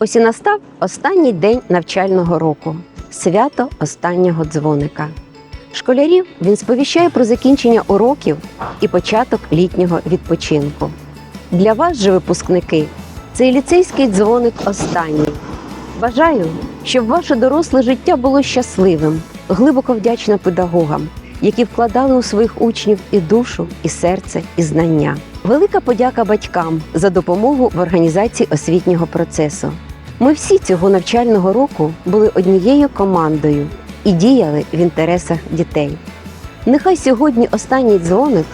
Ось і настав останній день навчального року свято останнього дзвоника. Школярів він сповіщає про закінчення уроків і початок літнього відпочинку. Для вас же, випускники, цей ліцейський дзвоник останній. Бажаю, щоб ваше доросле життя було щасливим, глибоко вдячна педагогам, які вкладали у своїх учнів і душу, і серце, і знання. Велика подяка батькам за допомогу в організації освітнього процесу. Ми всі цього навчального року були однією командою і діяли в інтересах дітей. Нехай сьогодні останній дзвоник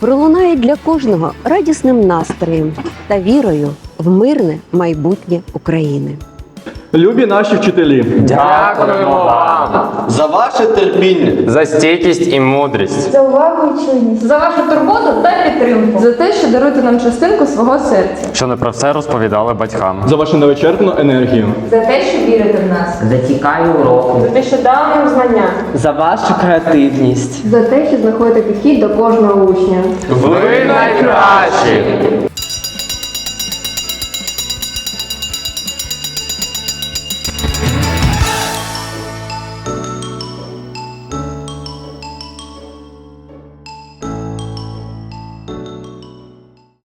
пролунає для кожного радісним настроєм та вірою в мирне майбутнє України. Любі наші вчителі, Дякуємо вам за ваше терпіння, за стійкість і мудрість. за увагу і чуйність, за вашу турботу та підтримку. за те, що даруєте нам частинку свого серця, Що не про все розповідали батькам. за вашу невичерпну енергію. За те, що вірите в нас. за цікаві уроки, те, що дали нам знання. за вашу креативність. за те, що знаходите підхід до кожного учня. Ви найкращі!